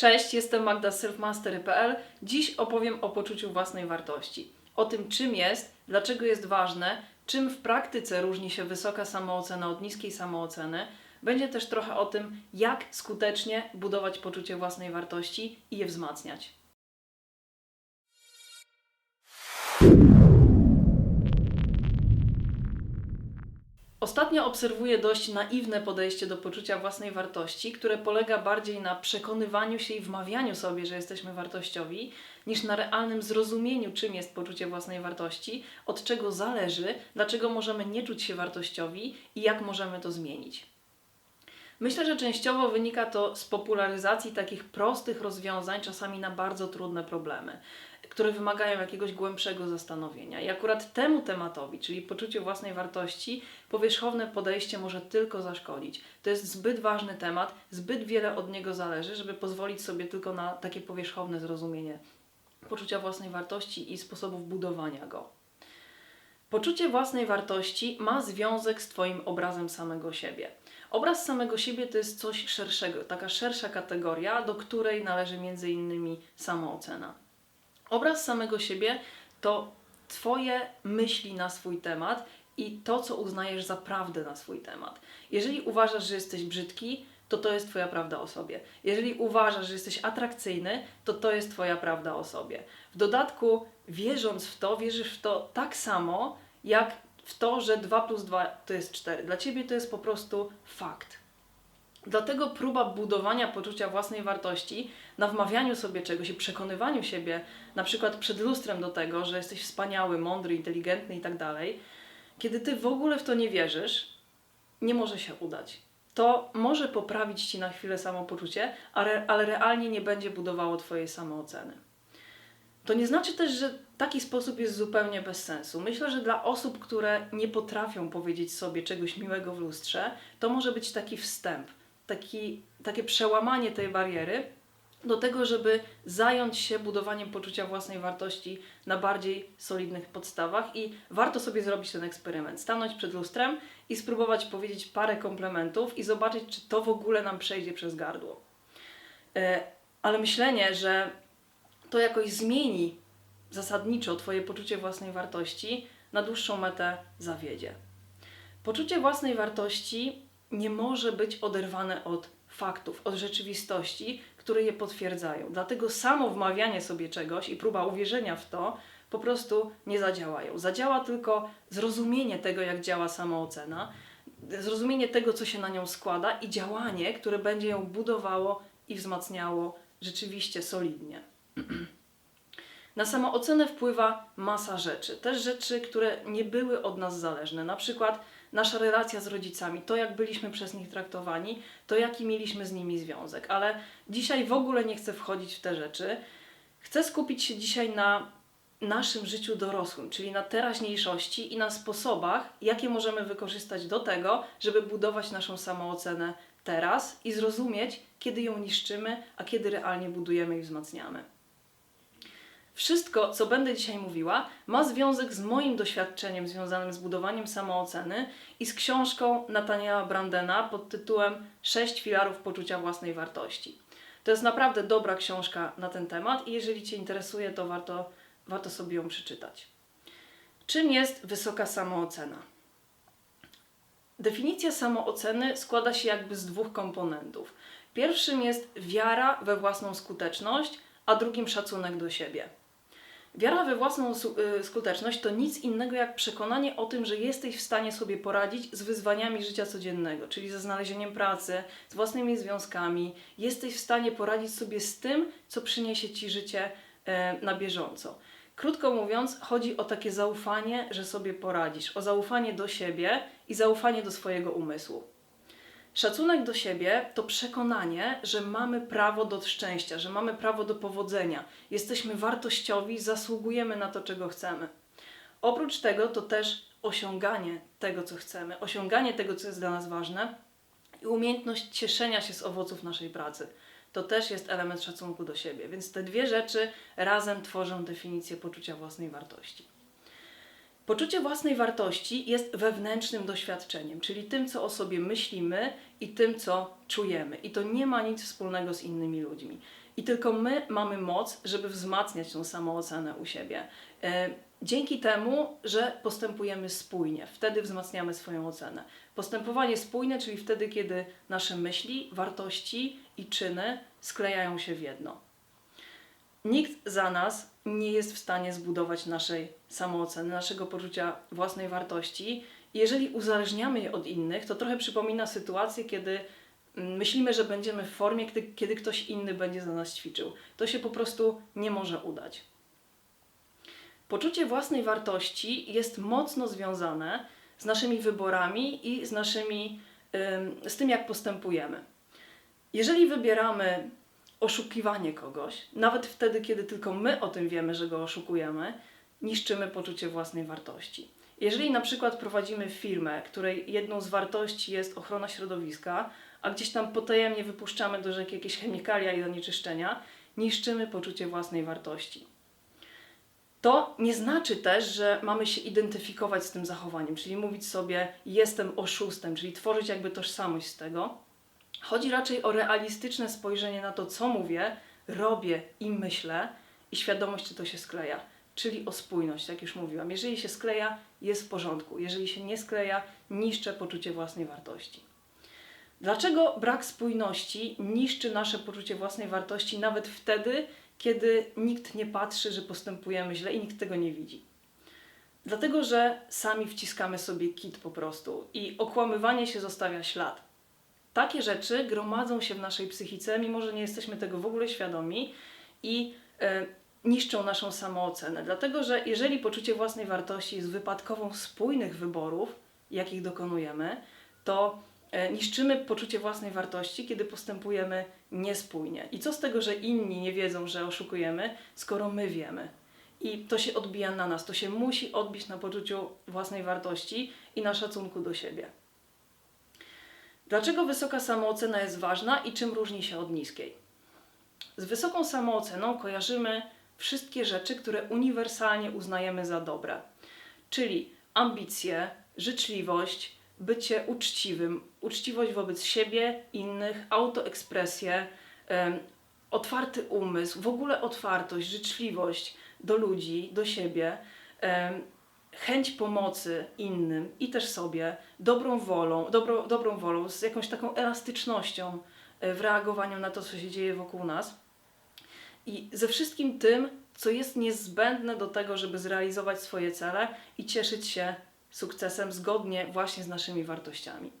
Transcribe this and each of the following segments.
Cześć, jestem Magda selfmastery.pl. Dziś opowiem o poczuciu własnej wartości. O tym, czym jest, dlaczego jest ważne, czym w praktyce różni się wysoka samoocena od niskiej samooceny. Będzie też trochę o tym, jak skutecznie budować poczucie własnej wartości i je wzmacniać. Ostatnio obserwuję dość naiwne podejście do poczucia własnej wartości, które polega bardziej na przekonywaniu się i wmawianiu sobie, że jesteśmy wartościowi, niż na realnym zrozumieniu, czym jest poczucie własnej wartości, od czego zależy, dlaczego możemy nie czuć się wartościowi i jak możemy to zmienić. Myślę, że częściowo wynika to z popularyzacji takich prostych rozwiązań, czasami na bardzo trudne problemy, które wymagają jakiegoś głębszego zastanowienia. I akurat temu tematowi, czyli poczuciu własnej wartości, powierzchowne podejście może tylko zaszkodzić. To jest zbyt ważny temat, zbyt wiele od niego zależy, żeby pozwolić sobie tylko na takie powierzchowne zrozumienie poczucia własnej wartości i sposobów budowania go. Poczucie własnej wartości ma związek z Twoim obrazem samego siebie. Obraz samego siebie to jest coś szerszego, taka szersza kategoria, do której należy między innymi samoocena. Obraz samego siebie to Twoje myśli na swój temat i to, co uznajesz za prawdę na swój temat. Jeżeli uważasz, że jesteś brzydki, to to jest Twoja prawda o sobie. Jeżeli uważasz, że jesteś atrakcyjny, to to jest Twoja prawda o sobie. W dodatku, wierząc w to, wierzysz w to tak samo, jak w to, że 2 plus 2 to jest 4. Dla Ciebie to jest po prostu fakt. Dlatego próba budowania poczucia własnej wartości na wmawianiu sobie czegoś i przekonywaniu siebie, na przykład przed lustrem do tego, że jesteś wspaniały, mądry, inteligentny i tak dalej, kiedy ty w ogóle w to nie wierzysz, nie może się udać. To może poprawić ci na chwilę samopoczucie, ale, ale realnie nie będzie budowało twojej samooceny. To nie znaczy też, że taki sposób jest zupełnie bez sensu. Myślę, że dla osób, które nie potrafią powiedzieć sobie czegoś miłego w lustrze, to może być taki wstęp, taki, takie przełamanie tej bariery do tego, żeby zająć się budowaniem poczucia własnej wartości na bardziej solidnych podstawach i warto sobie zrobić ten eksperyment. Stanąć przed lustrem i spróbować powiedzieć parę komplementów i zobaczyć, czy to w ogóle nam przejdzie przez gardło. E, ale myślenie, że to jakoś zmieni zasadniczo Twoje poczucie własnej wartości, na dłuższą metę zawiedzie. Poczucie własnej wartości nie może być oderwane od faktów, od rzeczywistości, które je potwierdzają. Dlatego samo wmawianie sobie czegoś i próba uwierzenia w to po prostu nie zadziałają. Zadziała tylko zrozumienie tego, jak działa samoocena, zrozumienie tego, co się na nią składa i działanie, które będzie ją budowało i wzmacniało rzeczywiście solidnie. Na samoocenę wpływa masa rzeczy. Też rzeczy, które nie były od nas zależne. Na przykład nasza relacja z rodzicami, to jak byliśmy przez nich traktowani, to jaki mieliśmy z nimi związek. Ale dzisiaj w ogóle nie chcę wchodzić w te rzeczy. Chcę skupić się dzisiaj na naszym życiu dorosłym, czyli na teraźniejszości i na sposobach, jakie możemy wykorzystać do tego, żeby budować naszą samoocenę teraz i zrozumieć, kiedy ją niszczymy, a kiedy realnie budujemy i wzmacniamy. Wszystko, co będę dzisiaj mówiła, ma związek z moim doświadczeniem związanym z budowaniem samooceny i z książką Nathaniela Brandena pod tytułem Sześć filarów poczucia własnej wartości. To jest naprawdę dobra książka na ten temat i jeżeli Cię interesuje, to warto, warto sobie ją przeczytać. Czym jest wysoka samoocena? Definicja samooceny składa się jakby z dwóch komponentów. Pierwszym jest wiara we własną skuteczność, a drugim szacunek do siebie. Wiara we własną y, skuteczność to nic innego jak przekonanie o tym, że jesteś w stanie sobie poradzić z wyzwaniami życia codziennego, czyli ze znalezieniem pracy, z własnymi związkami. Jesteś w stanie poradzić sobie z tym, co przyniesie ci życie e, na bieżąco. Krótko mówiąc, chodzi o takie zaufanie, że sobie poradzisz, o zaufanie do siebie i zaufanie do swojego umysłu. Szacunek do siebie to przekonanie, że mamy prawo do szczęścia, że mamy prawo do powodzenia. Jesteśmy wartościowi, zasługujemy na to, czego chcemy. Oprócz tego to też osiąganie tego, co chcemy, osiąganie tego, co jest dla nas ważne i umiejętność cieszenia się z owoców naszej pracy. To też jest element szacunku do siebie. Więc te dwie rzeczy razem tworzą definicję poczucia własnej wartości. Poczucie własnej wartości jest wewnętrznym doświadczeniem, czyli tym, co o sobie myślimy i tym, co czujemy. I to nie ma nic wspólnego z innymi ludźmi. I tylko my mamy moc, żeby wzmacniać tą samoocenę u siebie. E, Dzięki temu, że postępujemy spójnie, wtedy wzmacniamy swoją ocenę. Postępowanie spójne, czyli wtedy, kiedy nasze myśli, wartości i czyny sklejają się w jedno. Nikt za nas nie jest w stanie zbudować naszej samooceny, naszego poczucia własnej wartości. Jeżeli uzależniamy je od innych, to trochę przypomina sytuację, kiedy mm, myślimy, że będziemy w formie, kiedy, kiedy ktoś inny będzie za nas ćwiczył. To się po prostu nie może udać. Poczucie własnej wartości jest mocno związane z naszymi wyborami i z, naszymi, ym, z tym, jak postępujemy. Jeżeli wybieramy oszukiwanie kogoś, nawet wtedy, kiedy tylko my o tym wiemy, że go oszukujemy, niszczymy poczucie własnej wartości. Jeżeli na przykład prowadzimy firmę, której jedną z wartości jest ochrona środowiska, a gdzieś tam potajemnie wypuszczamy do rzeki jakieś chemikalia i zanieczyszczenia, niszczymy poczucie własnej wartości. To nie znaczy też, że mamy się identyfikować z tym zachowaniem, czyli mówić sobie jestem oszustem, czyli tworzyć jakby tożsamość z tego. Chodzi raczej o realistyczne spojrzenie na to, co mówię, robię i myślę i świadomość, czy to się skleja. Czyli o spójność, jak już mówiłam. Jeżeli się skleja, jest w porządku. Jeżeli się nie skleja, niszczę poczucie własnej wartości. Dlaczego brak spójności niszczy nasze poczucie własnej wartości nawet wtedy, kiedy nikt nie patrzy, że postępujemy źle i nikt tego nie widzi? Dlatego, że sami wciskamy sobie kit po prostu i okłamywanie się zostawia ślad. Takie rzeczy gromadzą się w naszej psychice, mimo że nie jesteśmy tego w ogóle świadomi i e, niszczą naszą samoocenę. Dlatego, że jeżeli poczucie własnej wartości jest wypadkową spójnych wyborów, jakich dokonujemy, to e, niszczymy poczucie własnej wartości, kiedy postępujemy niespójnie. I co z tego, że inni nie wiedzą, że oszukujemy, skoro my wiemy? I to się odbija na nas, to się musi odbić na poczuciu własnej wartości i na szacunku do siebie. Dlaczego wysoka samoocena jest ważna i czym różni się od niskiej? Z wysoką samooceną kojarzymy wszystkie rzeczy, które uniwersalnie uznajemy za dobre, czyli ambicje, życzliwość, bycie uczciwym, uczciwość wobec siebie, innych, autoekspresję, otwarty umysł, w ogóle otwartość, życzliwość do ludzi, do siebie, chęć pomocy innym i też sobie, dobrą wolą, dobro, dobrą wolą, z jakąś taką elastycznością e, w reagowaniu na to, co się dzieje wokół nas. I ze wszystkim tym, co jest niezbędne do tego, żeby zrealizować swoje cele i cieszyć się sukcesem zgodnie właśnie z naszymi wartościami.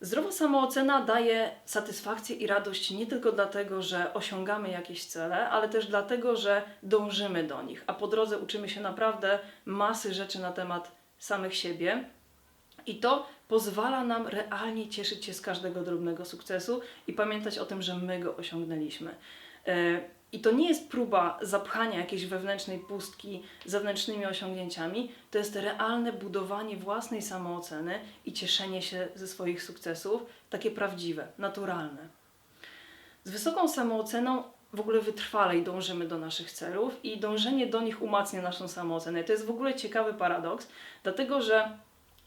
Zdrowa samoocena daje satysfakcję i radość nie tylko dlatego, że osiągamy jakieś cele, ale też dlatego, że dążymy do nich, a po drodze uczymy się naprawdę masy rzeczy na temat samych siebie. I to pozwala nam realnie cieszyć się z każdego drobnego sukcesu i pamiętać o tym, że my go osiągnęliśmy. E, I to nie jest próba zapchania jakiejś wewnętrznej pustki zewnętrznymi osiągnięciami, to jest realne budowanie własnej samooceny i cieszenie się ze swoich sukcesów, takie prawdziwe, naturalne. Z wysoką samooceną w ogóle wytrwalej dążymy do naszych celów i dążenie do nich umacnia naszą samoocenę. To jest w ogóle ciekawy paradoks, dlatego że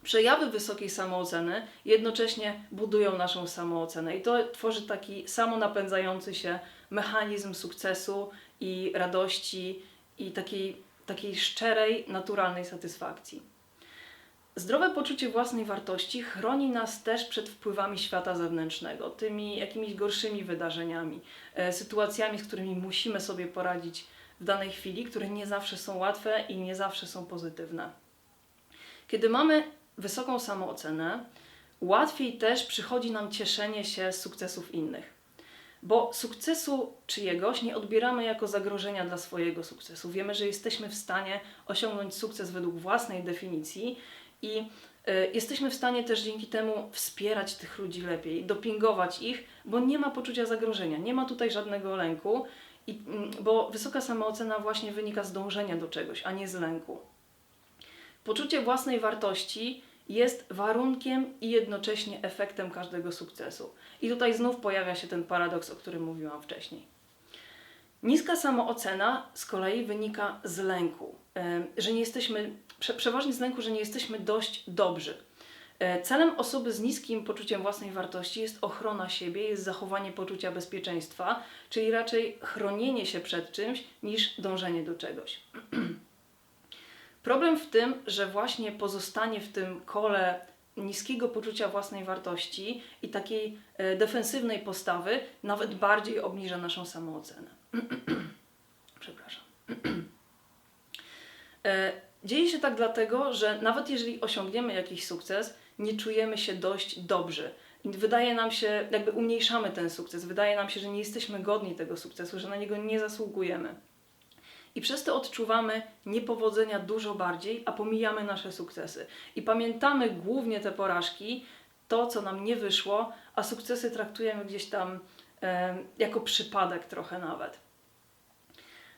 przejawy wysokiej samooceny jednocześnie budują naszą samoocenę i to tworzy taki samonapędzający się mechanizm sukcesu i radości i takiej, takiej szczerej, naturalnej satysfakcji. Zdrowe poczucie własnej wartości chroni nas też przed wpływami świata zewnętrznego, tymi jakimiś gorszymi wydarzeniami, e, sytuacjami, z którymi musimy sobie poradzić w danej chwili, które nie zawsze są łatwe i nie zawsze są pozytywne. Kiedy mamy wysoką samoocenę, łatwiej też przychodzi nam cieszenie się z sukcesów innych. Bo sukcesu czyjegoś nie odbieramy jako zagrożenia dla swojego sukcesu. Wiemy, że jesteśmy w stanie osiągnąć sukces według własnej definicji i y, jesteśmy w stanie też dzięki temu wspierać tych ludzi lepiej, dopingować ich, bo nie ma poczucia zagrożenia, nie ma tutaj żadnego lęku, i, mm, bo wysoka samoocena właśnie wynika z dążenia do czegoś, a nie z lęku. Poczucie własnej wartości jest warunkiem i jednocześnie efektem każdego sukcesu. I tutaj znów pojawia się ten paradoks, o którym mówiłam wcześniej. Niska samoocena z kolei wynika z lęku, że nie jesteśmy, prze, przeważnie z lęku, że nie jesteśmy dość dobrzy. E, Celem osoby z niskim poczuciem własnej wartości jest ochrona siebie, jest zachowanie poczucia bezpieczeństwa, czyli raczej chronienie się przed czymś niż dążenie do czegoś. Problem w tym, że właśnie pozostanie w tym kole niskiego poczucia własnej wartości i takiej e, defensywnej postawy nawet bardziej obniża naszą samoocenę. Przepraszam. E, Dzieje się tak dlatego, że nawet jeżeli osiągniemy jakiś sukces, nie czujemy się dość dobrzy. Wydaje nam się, jakby umniejszamy ten sukces, wydaje nam się, że nie jesteśmy godni tego sukcesu, że na niego nie zasługujemy. I przez to odczuwamy niepowodzenia dużo bardziej, a pomijamy nasze sukcesy. I pamiętamy głównie te porażki, to co nam nie wyszło, a sukcesy traktujemy gdzieś tam e, jako przypadek trochę nawet.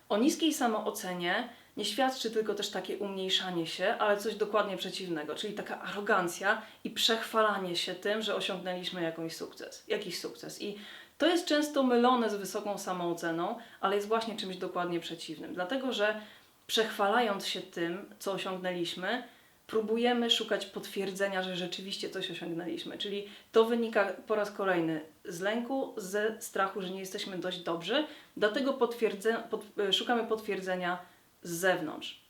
O niskiej samoocenie nie świadczy tylko też takie umniejszanie się, ale coś dokładnie przeciwnego, czyli taka arogancja i przechwalanie się tym, że osiągnęliśmy jakąś sukces, jakiś sukces. I to jest często mylone z wysoką samooceną, ale jest właśnie czymś dokładnie przeciwnym. Dlatego, że przechwalając się tym, co osiągnęliśmy, próbujemy szukać potwierdzenia, że rzeczywiście coś osiągnęliśmy. Czyli to wynika po raz kolejny z lęku, ze strachu, że nie jesteśmy dość dobrzy, dlatego potwierdze, pod, szukamy potwierdzenia z zewnątrz.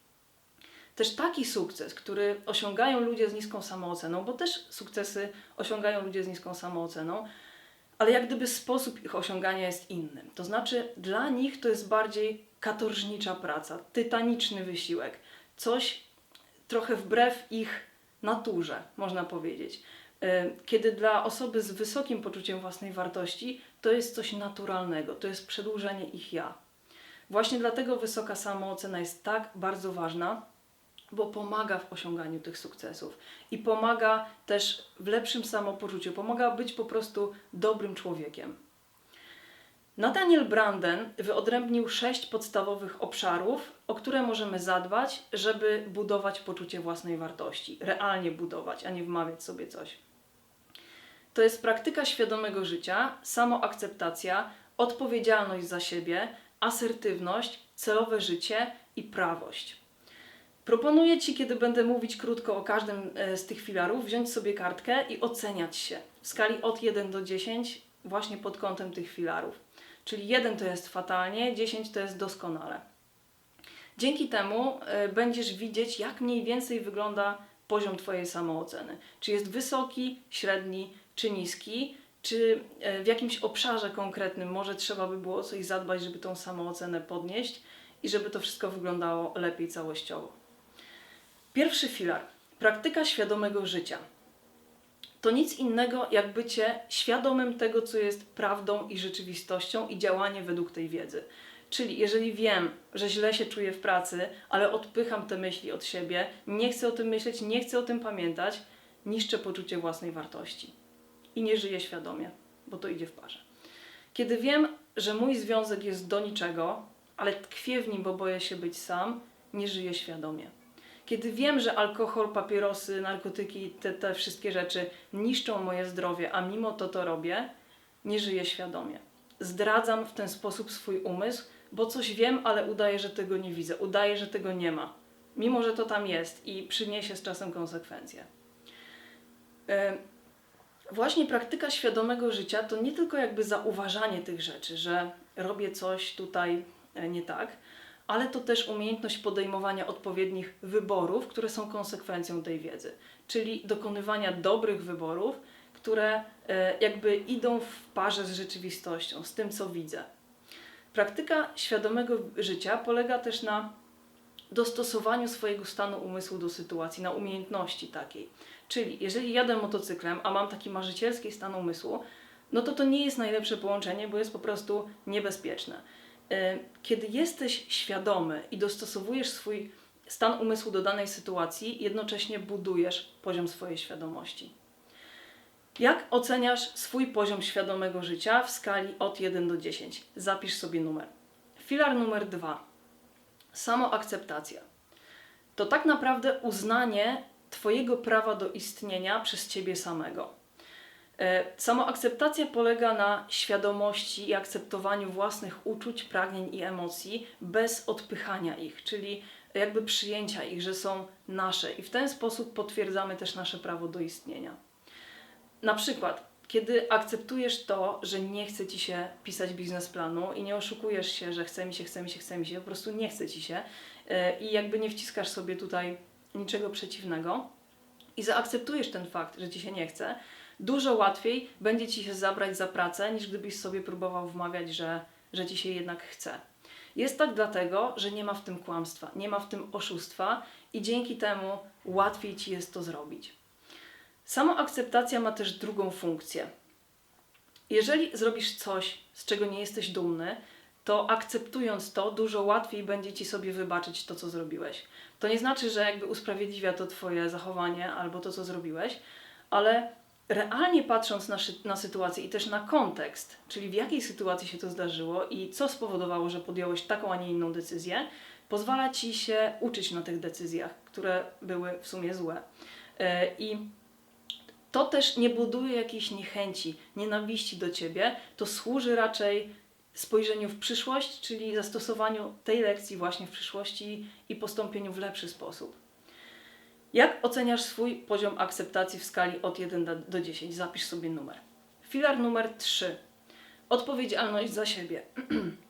Też taki sukces, który osiągają ludzie z niską samooceną, bo też sukcesy osiągają ludzie z niską samooceną, ale jak gdyby sposób ich osiągania jest inny. To znaczy, dla nich to jest bardziej katorżnicza praca, tytaniczny wysiłek, coś trochę wbrew ich naturze, można powiedzieć. E, Kiedy dla osoby z wysokim poczuciem własnej wartości to jest coś naturalnego, to jest przedłużenie ich ja. Właśnie dlatego wysoka samoocena jest tak bardzo ważna, bo pomaga w osiąganiu tych sukcesów i pomaga też w lepszym samopoczuciu, pomaga być po prostu dobrym człowiekiem. Nathaniel Branden wyodrębnił sześć podstawowych obszarów, o które możemy zadbać, żeby budować poczucie własnej wartości, realnie budować, a nie wmawiać sobie coś. To jest praktyka świadomego życia, samoakceptacja, odpowiedzialność za siebie, asertywność, celowe życie i prawość. Proponuję Ci, kiedy będę mówić krótko o każdym e, z tych filarów, wziąć sobie kartkę i oceniać się w skali od 1 do 10 właśnie pod kątem tych filarów. Czyli 1 to jest fatalnie, 10 to jest doskonale. Dzięki temu e, będziesz widzieć, jak mniej więcej wygląda poziom Twojej samooceny. Czy jest wysoki, średni, czy niski, czy e, w jakimś obszarze konkretnym może trzeba by było o coś zadbać, żeby tą samoocenę podnieść i żeby to wszystko wyglądało lepiej całościowo. Pierwszy filar. Praktyka świadomego życia. To nic innego jak bycie świadomym tego, co jest prawdą i rzeczywistością i działanie według tej wiedzy. Czyli jeżeli wiem, że źle się czuję w pracy, ale odpycham te myśli od siebie, nie chcę o tym myśleć, nie chcę o tym pamiętać, niszczę poczucie własnej wartości i nie żyję świadomie, bo to idzie w parze. Kiedy wiem, że mój związek jest do niczego, ale tkwię w nim, bo boję się być sam, nie żyję świadomie. Kiedy wiem, że alkohol, papierosy, narkotyki, te, te wszystkie rzeczy niszczą moje zdrowie, a mimo to to robię, nie żyję świadomie. Zdradzam w ten sposób swój umysł, bo coś wiem, ale udaję, że tego nie widzę, udaję, że tego nie ma, mimo że to tam jest i przyniesie z czasem konsekwencje. Właśnie praktyka świadomego życia to nie tylko jakby zauważanie tych rzeczy, że robię coś tutaj e, nie tak, ale to też umiejętność podejmowania odpowiednich wyborów, które są konsekwencją tej wiedzy, czyli dokonywania dobrych wyborów, które e, jakby idą w parze z rzeczywistością, z tym, co widzę. Praktyka świadomego życia polega też na dostosowaniu swojego stanu umysłu do sytuacji, na umiejętności takiej. Czyli jeżeli jadę motocyklem, a mam taki marzycielski stan umysłu, no to to nie jest najlepsze połączenie, bo jest po prostu niebezpieczne. E, Kiedy jesteś świadomy i dostosowujesz swój stan umysłu do danej sytuacji, jednocześnie budujesz poziom swojej świadomości. Jak oceniasz swój poziom świadomego życia w skali od 1 do 10? Zapisz sobie numer. Filar numer 2. Samoakceptacja. To tak naprawdę uznanie Twojego prawa do istnienia przez Ciebie samego. E, Samoakceptacja polega na świadomości i akceptowaniu własnych uczuć, pragnień i emocji bez odpychania ich, czyli jakby przyjęcia ich, że są nasze i w ten sposób potwierdzamy też nasze prawo do istnienia. Na przykład, kiedy akceptujesz to, że nie chce ci się pisać biznesplanu i nie oszukujesz się, że chce mi się, chce mi się, chce mi się, po prostu nie chce ci się e, i jakby nie wciskasz sobie tutaj niczego przeciwnego i zaakceptujesz ten fakt, że ci się nie chce, dużo łatwiej będzie ci się zabrać za pracę, niż gdybyś sobie próbował wmawiać, że, że ci się jednak chce. Jest tak dlatego, że nie ma w tym kłamstwa, nie ma w tym oszustwa i dzięki temu łatwiej ci jest to zrobić. Samoakceptacja ma też drugą funkcję. Jeżeli zrobisz coś, z czego nie jesteś dumny, to akceptując to, dużo łatwiej będzie ci sobie wybaczyć to, co zrobiłeś. To nie znaczy, że jakby usprawiedliwia to twoje zachowanie albo to, co zrobiłeś, ale realnie patrząc na, na sytuację i też na kontekst, czyli w jakiej sytuacji się to zdarzyło i co spowodowało, że podjąłeś taką, a nie inną decyzję, pozwala ci się uczyć na tych decyzjach, które były w sumie złe. Yy, I to też nie buduje jakiejś niechęci, nienawiści do ciebie, to służy raczej spojrzeniu w przyszłość, czyli zastosowaniu tej lekcji właśnie w przyszłości i postąpieniu w lepszy sposób. Jak oceniasz swój poziom akceptacji w skali od 1 do- do 10? Zapisz sobie numer. Filar numer 3. Odpowiedzialność za siebie.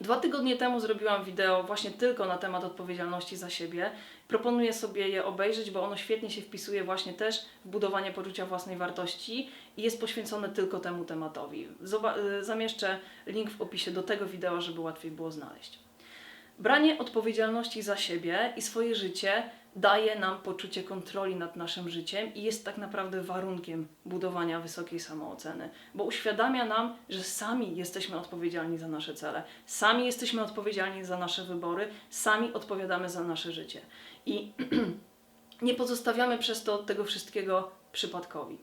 Dwa tygodnie temu zrobiłam wideo właśnie tylko na temat odpowiedzialności za siebie. Proponuję sobie je obejrzeć, bo ono świetnie się wpisuje właśnie też w budowanie poczucia własnej wartości i jest poświęcone tylko temu tematowi. Y, zamieszczę link w opisie do tego wideo, żeby łatwiej było znaleźć. Branie odpowiedzialności za siebie i swoje życie daje nam poczucie kontroli nad naszym życiem i jest tak naprawdę warunkiem budowania wysokiej samooceny, bo uświadamia nam, że sami jesteśmy odpowiedzialni za nasze cele, sami jesteśmy odpowiedzialni za nasze wybory, sami odpowiadamy za nasze życie. I nie pozostawiamy przez to tego wszystkiego przypadkowi.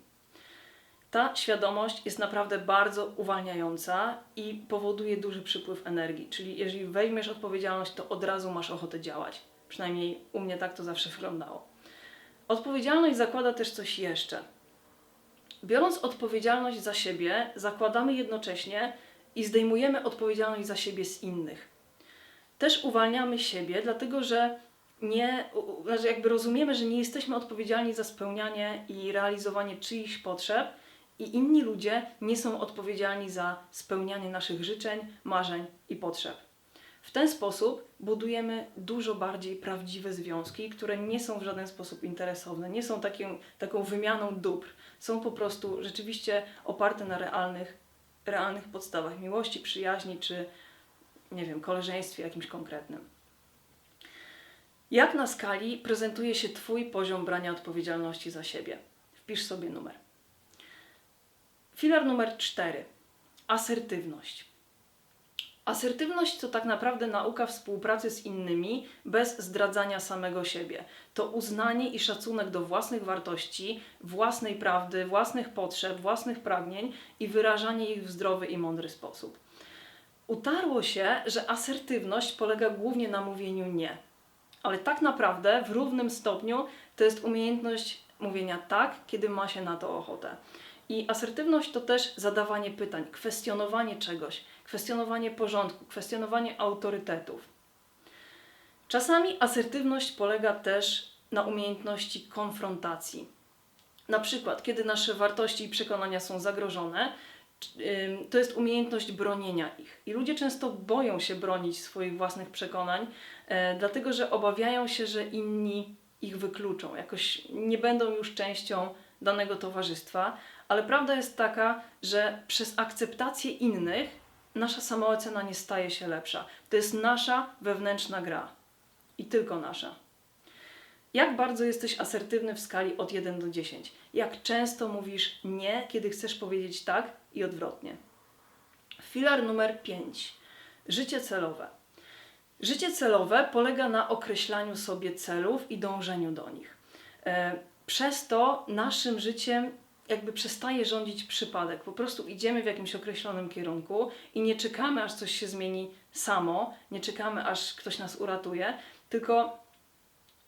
Ta świadomość jest naprawdę bardzo uwalniająca i powoduje duży przypływ energii. Czyli jeżeli weźmiesz odpowiedzialność, to od razu masz ochotę działać. Przynajmniej u mnie tak to zawsze wyglądało. Odpowiedzialność zakłada też coś jeszcze. Biorąc odpowiedzialność za siebie, zakładamy jednocześnie i zdejmujemy odpowiedzialność za siebie z innych. Też uwalniamy siebie, dlatego że nie, znaczy jakby rozumiemy, że nie jesteśmy odpowiedzialni za spełnianie i realizowanie czyichś potrzeb, i inni ludzie nie są odpowiedzialni za spełnianie naszych życzeń, marzeń i potrzeb. W ten sposób budujemy dużo bardziej prawdziwe związki, które nie są w żaden sposób interesowne, nie są taką, taką wymianą dóbr, są po prostu rzeczywiście oparte na realnych, realnych podstawach miłości, przyjaźni czy, nie wiem, koleżeństwie jakimś konkretnym. Jak na skali prezentuje się Twój poziom brania odpowiedzialności za siebie? Wpisz sobie numer. Filar numer 4. Asertywność. Asertywność to tak naprawdę nauka współpracy z innymi bez zdradzania samego siebie. To uznanie i szacunek do własnych wartości, własnej prawdy, własnych potrzeb, własnych pragnień i wyrażanie ich w zdrowy i mądry sposób. Utarło się, że asertywność polega głównie na mówieniu nie. Ale tak naprawdę w równym stopniu to jest umiejętność mówienia tak, kiedy ma się na to ochotę. I asertywność to też zadawanie pytań, kwestionowanie czegoś, kwestionowanie porządku, kwestionowanie autorytetów. Czasami asertywność polega też na umiejętności konfrontacji. Na przykład, kiedy nasze wartości i przekonania są zagrożone, to jest umiejętność bronienia ich. I ludzie często boją się bronić swoich własnych przekonań, e, dlatego że obawiają się, że inni ich wykluczą, jakoś nie będą już częścią danego towarzystwa, ale prawda jest taka, że przez akceptację innych nasza samoocena nie staje się lepsza. To jest nasza wewnętrzna gra i tylko nasza. Jak bardzo jesteś asertywny w skali od 1 do 10? Jak często mówisz nie, kiedy chcesz powiedzieć tak i odwrotnie? Filar numer 5. Życie celowe. Życie celowe polega na określaniu sobie celów i dążeniu do nich. E, Przez to naszym życiem jakby przestaje rządzić przypadek. Po prostu idziemy w jakimś określonym kierunku i nie czekamy, aż coś się zmieni samo, nie czekamy, aż ktoś nas uratuje, tylko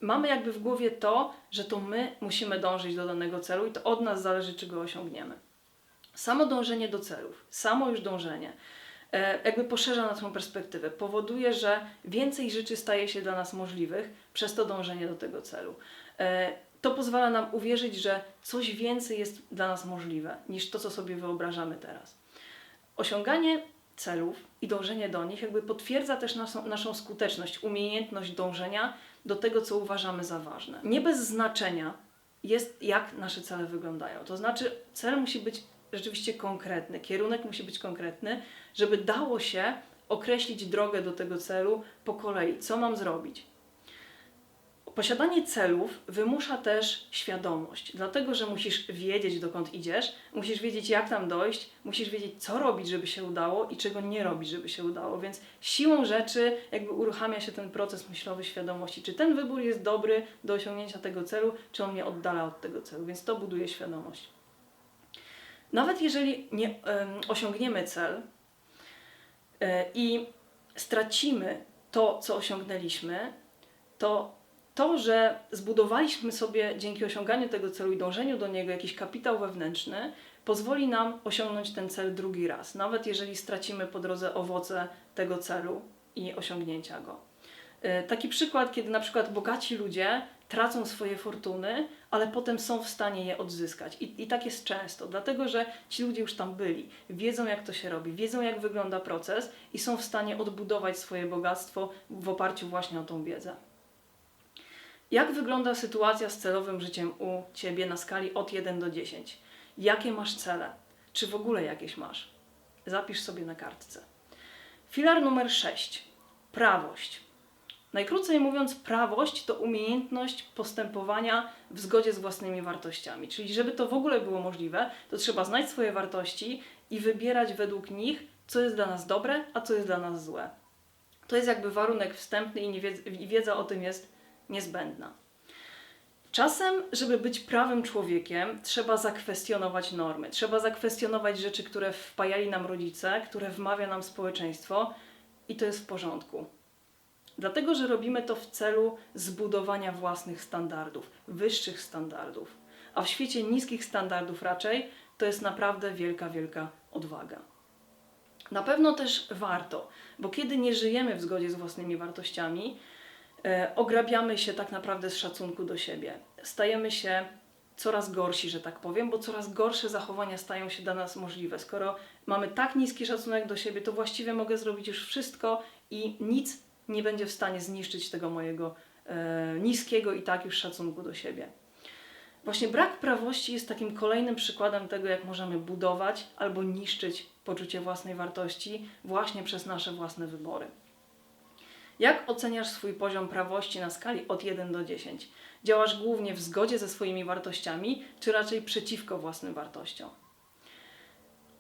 mamy jakby w głowie to, że to my musimy dążyć do danego celu i to od nas zależy, czy go osiągniemy. Samo dążenie do celów, samo już dążenie, e, jakby poszerza naszą perspektywę, powoduje, że więcej rzeczy staje się dla nas możliwych przez to dążenie do tego celu. To pozwala nam uwierzyć, że coś więcej jest dla nas możliwe niż to, co sobie wyobrażamy teraz. Osiąganie celów i dążenie do nich jakby potwierdza też naszą, naszą skuteczność, umiejętność dążenia do tego, co uważamy za ważne. Nie bez znaczenia jest, jak nasze cele wyglądają. To znaczy, cel musi być rzeczywiście konkretny, kierunek musi być konkretny, żeby dało się określić drogę do tego celu po kolei. Co mam zrobić? Posiadanie celów wymusza też świadomość, dlatego że musisz wiedzieć, dokąd idziesz, musisz wiedzieć, jak tam dojść, musisz wiedzieć, co robić, żeby się udało i czego nie robić, żeby się udało. Więc siłą rzeczy jakby uruchamia się ten proces myślowy świadomości, czy ten wybór jest dobry do osiągnięcia tego celu, czy on mnie oddala od tego celu. Więc to buduje świadomość. Nawet jeżeli nie em, osiągniemy cel e, i stracimy to, co osiągnęliśmy, to to, że zbudowaliśmy sobie dzięki osiąganiu tego celu i dążeniu do niego jakiś kapitał wewnętrzny, pozwoli nam osiągnąć ten cel drugi raz, nawet jeżeli stracimy po drodze owoce tego celu i osiągnięcia go. E, Taki przykład, kiedy na przykład bogaci ludzie tracą swoje fortuny, ale potem są w stanie je odzyskać. I, I tak jest często, dlatego że ci ludzie już tam byli, wiedzą jak to się robi, wiedzą jak wygląda proces i są w stanie odbudować swoje bogactwo w oparciu właśnie o tą wiedzę. Jak wygląda sytuacja z celowym życiem u Ciebie na skali od 1 do 10? Jakie masz cele? Czy w ogóle jakieś masz? Zapisz sobie na kartce. Filar numer 6. Prawość. Najkrócej mówiąc, prawość to umiejętność postępowania w zgodzie z własnymi wartościami. Czyli, żeby to w ogóle było możliwe, to trzeba znać swoje wartości i wybierać według nich, co jest dla nas dobre, a co jest dla nas złe. To jest jakby warunek wstępny i, wiedza o tym jest niezbędna. Czasem, żeby być prawym człowiekiem, trzeba zakwestionować normy, trzeba zakwestionować rzeczy, które wpajali nam rodzice, które wmawia nam społeczeństwo i to jest w porządku. Dlatego, że robimy to w celu zbudowania własnych standardów, wyższych standardów. A w świecie niskich standardów raczej to jest naprawdę wielka, wielka odwaga. Na pewno też warto, bo kiedy nie żyjemy w zgodzie z własnymi wartościami, ograbiamy się tak naprawdę z szacunku do siebie. Stajemy się coraz gorsi, że tak powiem, bo coraz gorsze zachowania stają się dla nas możliwe. Skoro mamy tak niski szacunek do siebie, to właściwie mogę zrobić już wszystko i nic nie będzie w stanie zniszczyć tego mojego e, niskiego i tak już szacunku do siebie. Właśnie brak prawości jest takim kolejnym przykładem tego, jak możemy budować albo niszczyć poczucie własnej wartości właśnie przez nasze własne wybory. Jak oceniasz swój poziom prawości na skali od 1 do 10? Działasz głównie w zgodzie ze swoimi wartościami, czy raczej przeciwko własnym wartościom?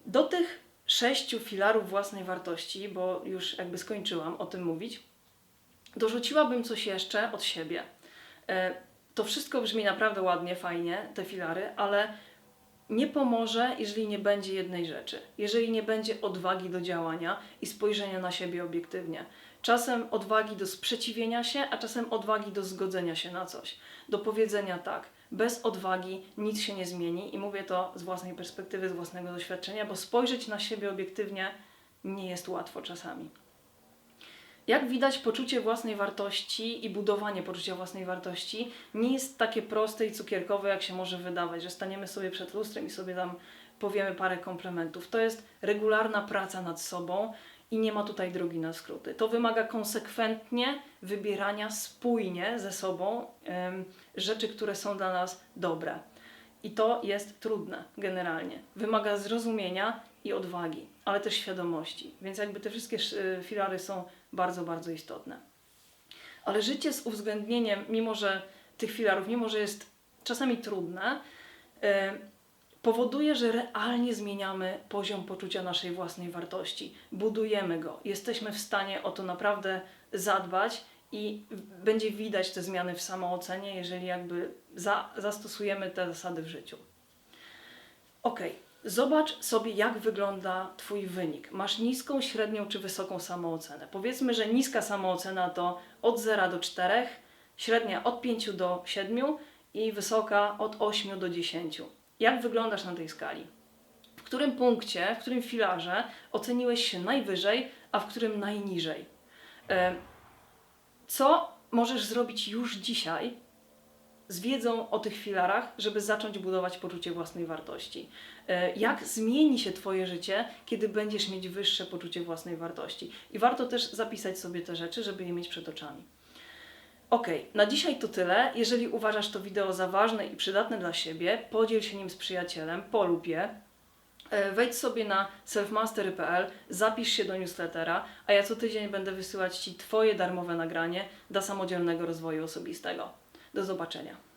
Do tych sześciu filarów własnej wartości, bo już jakby skończyłam o tym mówić, dorzuciłabym coś jeszcze od siebie. E, To wszystko brzmi naprawdę ładnie, fajnie, te filary, ale nie pomoże, jeżeli nie będzie jednej rzeczy. Jeżeli nie będzie odwagi do działania i spojrzenia na siebie obiektywnie. Czasem odwagi do sprzeciwienia się, a czasem odwagi do zgodzenia się na coś. Do powiedzenia tak. Bez odwagi nic się nie zmieni i mówię to z własnej perspektywy, z własnego doświadczenia, bo spojrzeć na siebie obiektywnie nie jest łatwo czasami. Jak widać, poczucie własnej wartości i budowanie poczucia własnej wartości nie jest takie proste i cukierkowe, jak się może wydawać, że staniemy sobie przed lustrem i sobie tam powiemy parę komplementów. To jest regularna praca nad sobą i nie ma tutaj drogi na skróty. To wymaga konsekwentnie wybierania spójnie ze sobą rzeczy, które są dla nas dobre. I to jest trudne generalnie. Wymaga zrozumienia i odwagi, ale też świadomości. Więc jakby te wszystkie sz- filary są bardzo, bardzo istotne. Ale życie z uwzględnieniem, mimo że tych filarów, mimo że jest czasami trudne, e, powoduje, że realnie zmieniamy poziom poczucia naszej własnej wartości. Budujemy go. Jesteśmy w stanie o to naprawdę zadbać i będzie widać te zmiany w samoocenie, jeżeli jakby za, zastosujemy te zasady w życiu. Ok, zobacz sobie, jak wygląda Twój wynik. Masz niską, średnią czy wysoką samoocenę. Powiedzmy, że niska samoocena to od 0 do 4, średnia od 5 do 7 i wysoka od 8 do 10. Jak wyglądasz na tej skali? w którym punkcie, w którym filarze oceniłeś się najwyżej, a w którym najniżej. E, Co możesz zrobić już dzisiaj z wiedzą o tych filarach, żeby zacząć budować poczucie własnej wartości? E, Jak zmieni się Twoje życie, kiedy będziesz mieć wyższe poczucie własnej wartości? I warto też zapisać sobie te rzeczy, żeby je mieć przed oczami. Ok, na dzisiaj to tyle. Jeżeli uważasz to wideo za ważne i przydatne dla siebie, podziel się nim z przyjacielem, polub je. E, Wejdź sobie na selfmastery.pl, zapisz się do newslettera, a ja co tydzień będę wysyłać Ci Twoje darmowe nagranie dla samodzielnego rozwoju osobistego. Do zobaczenia.